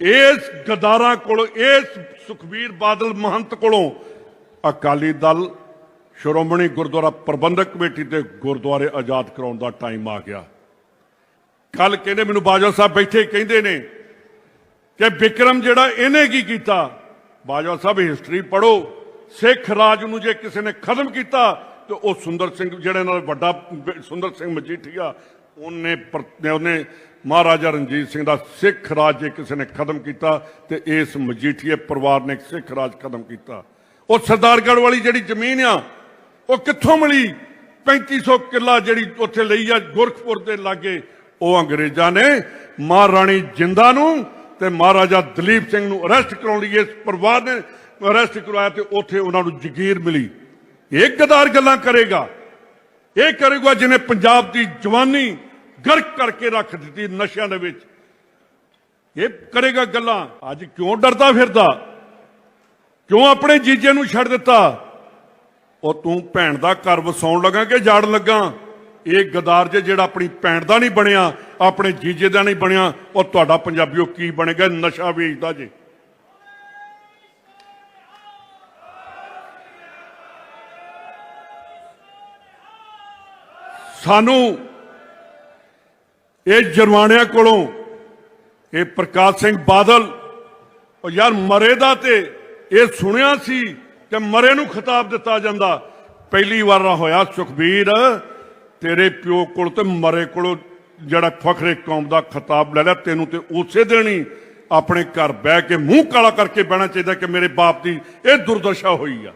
ਇਸ ਗਦਾਰਾਂ ਕੋਲ, ਇਸ ਸੁਖਬੀਰ ਬਾਦਲ ਮਹੰਤ ਕੋਲੋਂ ਅਕਾਲੀ ਦਲ ਸ਼੍ਰੋਮਣੀ ਗੁਰਦੁਆਰਾ ਪ੍ਰਬੰਧਕ ਕਮੇਟੀ ਤੇ ਗੁਰਦੁਆਰੇ ਆਜ਼ਾਦ ਕਰਾਉਣ ਦਾ ਟਾਈਮ ਆ ਗਿਆ। ਕੱਲ ਕਹਿੰਦੇ ਮੈਨੂੰ ਬਾਜਵਾ ਸਾਹਿਬ ਬੈਠੇ ਕਹਿੰਦੇ ਨੇ ਕਿ ਵਿਕਰਮ ਜਿਹੜਾ ਇਹਨੇ ਕੀ ਕੀਤਾ? ਬਾਜਵਾ ਸਾਹਿਬ ਹਿਸਟਰੀ ਪੜੋ ਸਿੱਖ ਰਾਜ ਨੂੰ ਜੇ ਕਿਸੇ ਨੇ ਖਤਮ ਕੀਤਾ, ਤੇ ਉਹ ਸੁੰਦਰ ਸਿੰਘ ਜਿਹੜੇ ਨਾਲ ਵੱਡਾ, ਸੁੰਦਰ ਸਿੰਘ ਮਜੀਠੀਆ ਉਹਨੇ ਪਰ- ਉਹਨੇ ਮਹਾਰਾਜਾ ਰਣਜੀਤ ਸਿੰਘ ਦਾ ਸਿੱਖ ਰਾਜ ਜੇ ਕਿਸੇ ਨੇ ਖਤਮ ਕੀਤਾ ਤੇ ਇਸ ਮਜੀਠੀਏ ਪਰਿਵਾਰ ਨੇ ਸਿੱਖ ਰਾਜ ਖਤਮ ਕੀਤਾ। ਉਹ ਸਰਦਾਰਗੜ੍ਹ ਵਾਲੀ ਜਿਹੜੀ ਜ਼ਮੀਨ ਆ, ਉਹ ਕਿੱਥੋਂ ਮਿਲੀ? 3500 ਕਿੱਲਾ ਜਿਹੜੀ ਉੱਥੇ ਲਈ ਆ ਗੁਰਖਪੁਰ ਦੇ ਲਾਗੇ। ਉਹ ਅੰਗਰੇਜ਼ਾਂ ਨੇ ਮਹਾਰਾਣੀ ਜਿੰਦਾ ਨੂੰ ਤੇ ਮਹਾਰਾਜਾ ਦਲੀਪ ਸਿੰਘ ਨੂੰ ਅਰੈਸਟ ਕਰਾਉਣ ਲਈ ਇਸ ਪਰਿਵਾਰ ਨੇ ਅਰੈਸਟ ਕਰਵਾਇਆ ਤੇ ਉੱਥੇ ਉਹਨਾਂ ਨੂੰ ਜ਼ਗੀਰ ਮਿਲੀ। ਇਹ ਗਦਾਰ ਗੱਲਾਂ ਕਰੇਗਾ। ਇਹ ਕਰੇਗਾ ਜਿਹਨੇ ਪੰਜਾਬ ਦੀ ਜਵਾਨੀ ਗਰਕ ਕਰਕੇ ਰੱਖ ਦਿੱਤੀ ਨਸ਼ਿਆਂ ਦੇ ਵਿੱਚ। ਇਹ ਕਰੇਗਾ ਗੱਲਾਂ। ਅੱਜ ਕਿਉਂ ਡਰਦਾ ਫਿਰਦਾ? ਕਿਉਂ ਆਪਣੇ ਜੀਜੇ ਨੂੰ ਛੱਡ ਦਿੱਤਾ? ਉਹ ਤੂੰ ਭੈਣ ਦਾ ਘਰ ਵਸਾਉਣ ਲੱਗਾ ਕਿ ਜਾੜਨ ਲੱਗਾ? ਇਹ ਗਦਾਰ ਜੇ ਜਿਹੜਾ ਆਪਣੀ ਭੈਣ ਦਾ ਨਹੀਂ ਬਣਿਆ, ਆਪਣੇ ਜੀਜੇ ਦਾ ਨਹੀਂ ਬਣਿਆ, ਉਹ ਤੁਹਾਡਾ ਪੰਜਾਬੀਓ ਕੀ ਬਣੇਗਾ? ਨਸ਼ਾ ਵੇਚਦਾ ਜੇ। ਸਾਨੂੰ ਇਹ ਜਰਵਾਣਿਆਂ ਕੋਲੋਂ ਇਹ ਪ੍ਰਕਾਸ਼ ਸਿੰਘ ਬਾਦਲ, ਉਹ ਯਾਰ ਮਰੇ ਦਾ ਤੇ ਇਹ ਸੁਣਿਆ ਸੀ ਕਿ ਮਰੇ ਨੂੰ ਖਿਤਾਬ ਦਿੱਤਾ ਜਾਂਦਾ। ਪਹਿਲੀ ਵਾਰ ਨਾ ਹੋਇਆ ਸੁਖਬੀਰ, ਤੇਰੇ ਪਿਓ ਕੋਲ ਤੇ ਮਰੇ ਕੋਲੋਂ ਜਿਹੜਾ ਫਖਰੇ ਕੌਮ ਦਾ ਖਿਤਾਬ ਲੈ ਲਿਆ, ਤੈਨੂੰ ਤੇ ਉਸੇ ਦਿਨ ਹੀ ਆਪਣੇ ਘਰ ਬਹਿ ਕੇ ਮੂੰਹ ਕਾਲਾ ਕਰਕੇ ਬਹਿਣਾ ਚਾਹੀਦਾ ਕਿ ਮੇਰੇ ਬਾਪ ਦੀ ਇਹ ਦੁਰਦਸ਼ਾ ਹੋਈ ਆ।